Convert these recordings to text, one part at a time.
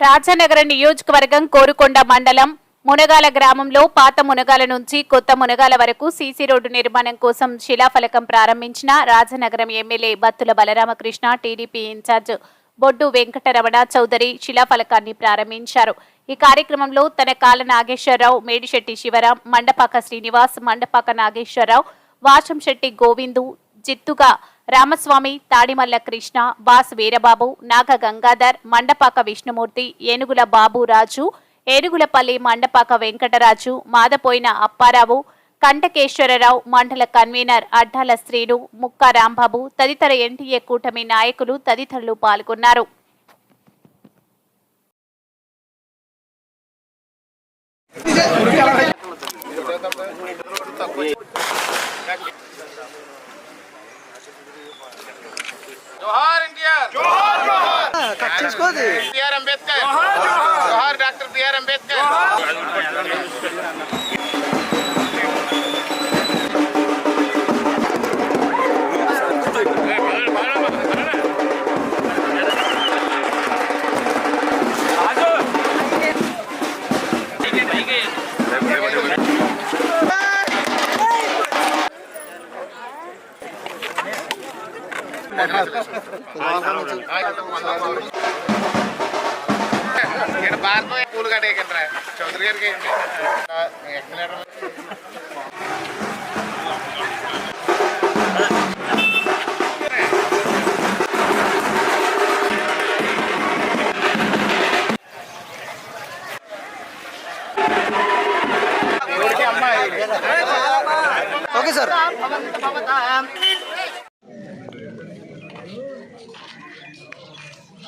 రాజానగరం నియోజకవర్గం కోరుకొండ మండలం మునగాల గ్రామంలో పాత మునగాల నుంచి కొత్త మునగాల వరకు సీసీ రోడ్డు నిర్మాణం కోసం శిలాఫలకం ప్రారంభించిన Rajanagaram MLA Battula Balaramakrishna TDP incharge Boddu Venkataramana Chowdary శిలాఫలకాన్ని ప్రారంభించారు. ఈ కార్యక్రమంలో తన కాల నాగేశ్వరరావు మేడిశెట్టి శివరాం మండపాక శ్రీనివాస్ మండపాక నాగేశ్వరరావు వాషంశెట్టి గోవిందు జిత్తుగా రామస్వామి తాడిమల్ల కృష్ణ బాస్ వీరబాబు నాగ గంగాధర్ మండపాక విష్ణుమూర్తి ఏనుగుల బాబు రాజు ఏనుగులపల్లి మండపాక వెంకటరాజు మాదపోయిన అప్పారావు కంటకేశ్వరరావు మండల కన్వీనర్ అడ్డాల శ్రీను ముక్క రాంబాబు తదితర ఎన్టీఏ కూటమి నాయకులు తదితరులు పాల్గొన్నారు. కట్ చేసుకోది బిఆర్ అంబేద్కర్ జోహార్ డాక్టర్ బిఆర్ అంబేద్కర్ ఇక్కడ భారతం పూలు కట్టేయకండి చౌదరి గారికి ఎక్కడ అమ్మాయి ఓకే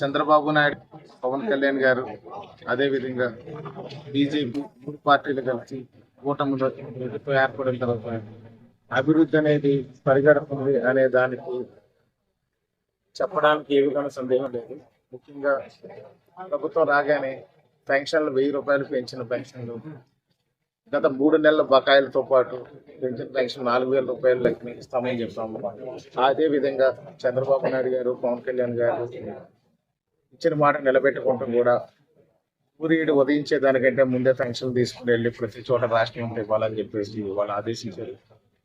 చంద్రబాబు నాయుడు పవన్ కళ్యాణ్ గారు అదేవిధంగా బీజేపీ మూడు పార్టీలు కలిసి కూటమిలో ఏర్పడిన తర్వాత అభివృద్ధి అనేది పరిగెడుతుంది అనే దానికి చెప్పడానికి ఏ విధంగా సందేహం లేదు. ముఖ్యంగా ప్రభుత్వం రాగానే పెన్షన్లు వెయ్యి రూపాయలు పెంచిన పెన్షన్లు గత మూడు నెలల బకాయిలతో పాటు పెన్షన్ పెన్షన్ నాలుగు వేల రూపాయలు లెక్కన ఇస్తామని చెప్తాము అదే విధంగా చంద్రబాబు నాయుడు గారు పవన్ కళ్యాణ్ గారు ఇచ్చిన మాట నిలబెట్టుకుంటూ కూడా సూర్యుడు ఉదయించే దానికంటే ముందే పెన్షన్ తీసుకుని వెళ్ళి ప్రతి చోట రాష్ట్రం ఉంటే ఇవ్వాలని చెప్పేసి వాళ్ళు ఆదేశించారు.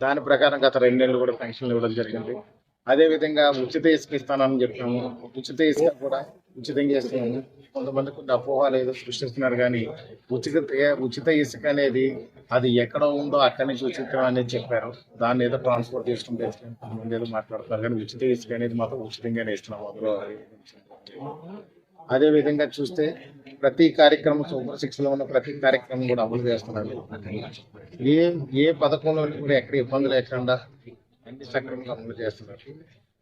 దాని ప్రకారం గత రెండు నెలలు కూడా పెన్షన్లు ఇవ్వడం జరిగింది. అదే విధంగా ఉచిత ఇసుక ఇస్తానని చెప్పాము. ఉచిత ఇసుక కూడా ఉచితంగా ఇస్తున్నాము కొంతమంది కొన్ని అపోహాలు ఏదో సృష్టిస్తున్నారు కానీ ఉచిత ఉచిత ఇసుక అనేది అది ఎక్కడ ఉందో అక్కడి నుంచి ఉచితం అనేది చెప్పారు. దాన్ని ఏదో ట్రాన్స్పోర్ట్ చేసుకుంటే కొంతమంది ఏదో మాట్లాడుతున్నారు కానీ ఉచిత ఇసుక అనేది మాత్రం ఉచితంగానే ఇస్తున్నాము. అందులో అదేవిధంగా చూస్తే ప్రతి కార్యక్రమం సూపర్ సిక్స్ ఉన్న ప్రతి కార్యక్రమం కూడా అమలు చేస్తున్నారు. ఏ ఏ పథకంలో కూడా ఎక్కడ ఇబ్బంది లేకుండా అన్ని సక్రమంగా అమలు చేస్తున్నారు.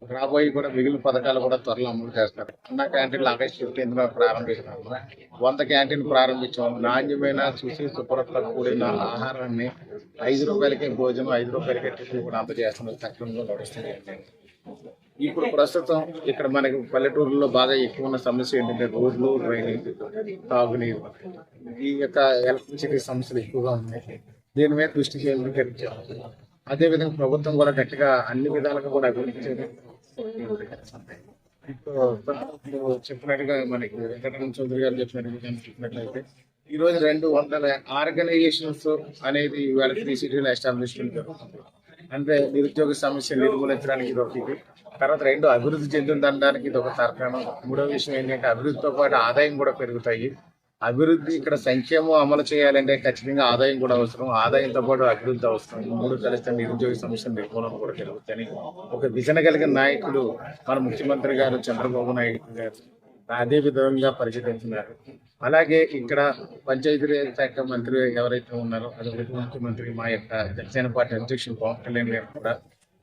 రాబోయే కూడా మిగిలిన పథకాలు కూడా త్వరలో అమలు చేస్తారు. అన్న క్యాంటీన్లు ఆగస్టు ఫిఫ్టీన్త్ ప్రారంభిస్తున్నాము వంద క్యాంటీన్ ప్రారంభించాము నాణ్యమైన చూసి శుభ్రతతో కూడిన ఆహారాన్ని ఐదు రూపాయలకే భోజనం ఐదు రూపాయలకే టిఫిన్ కూడా అందజేస్తున్నారు. సక్రమంగా నడుస్తుంది ఇప్పుడు ప్రస్తుతం ఇక్కడ మనకి పల్లెటూరులో బాగా ఎక్కువ ఉన్న సమస్య ఏంటంటే రోడ్లు డ్రైనేజ్ తాగునీరు. ఈ యొక్క ఎలక్ట్రిసిటీ సమస్యలు ఎక్కువగా ఉన్నాయి. దీని మీద దృష్టి కేంద్రీకరించారు అదేవిధంగా ప్రభుత్వం కూడా గట్టిగా అన్ని విధాలుగా కూడా అభివృద్ధి చేయడం చెప్పినట్టుగా మనకి వెంకటరమణ చౌదరి గారు చెప్పినట్టుగా చెప్పినట్లయితే ఈ రోజు రెండు వందల ఆర్గనైజేషన్స్ అనేది ఇవాళ త్రీ సిటీలో ఎస్టాబ్లిష్మెంట్ జరుగుతుంది. అంటే నిరుద్యోగ సమస్య నిర్మూలించడానికి ఇది ఒకటి. తర్వాత రెండు అభివృద్ధి చెందుతుందనడానికి ఇది ఒక తర్కణం మూడో విషయం ఏంటంటే అభివృద్ధితో పాటు ఆదాయం కూడా పెరుగుతాయి. అభివృద్ధి ఇక్కడ సంక్షేమం అమలు చేయాలంటే ఖచ్చితంగా ఆదాయం కూడా అవసరం. ఆదాయంతో పాటు అభివృద్ధి అవసరం. మూడు కలిస్తే నిరుద్యోగ సమస్య నిర్మూలన కూడా జరుగుతాయని ఒక విజన కలిగిన నాయకుడు మన ముఖ్యమంత్రి గారు చంద్రబాబు నాయుడు గారు అదే విధంగా పరిశీలించినారు అలాగే ఇక్కడ పంచాయతీరాజ్ శాఖ మంత్రి ఎవరైతే ఉన్నారో అది ఉప ముఖ్యమంత్రి మా యొక్క జనసేన పార్టీ అధ్యక్షులు పవన్ కళ్యాణ్ గారు కూడా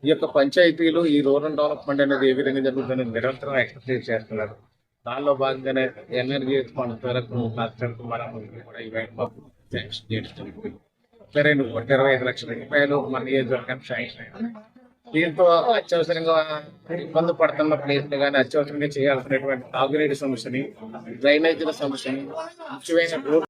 ఈ యొక్క పంచాయతీలు ఈ రూరల్ డెవలప్మెంట్ అనేది ఏ విధంగా జరుగుతుందని నిరంతరం ఎక్సర్సైజ్ చేస్తున్నారు. దానిలో భాగంగానే ఎనర్జీ ఫండ్ పేరకు రాష్ట్రానికి మంత్రి కూడా ఈవేళ శాంక్షన్ చేయడం జరిగింది. ఇరవై ఐదు లక్షల రూపాయలు మన నియోజకవర్గానికి శాంక్షన్ దీంతో అత్యవసరంగా ఇబ్బంది పడుతున్న ప్లేసులు కానీ అత్యవసరంగా చేయాల్సినటువంటి తాగునీటి సమస్యని డ్రైనేజీల సమస్యని ముఖ్యమైన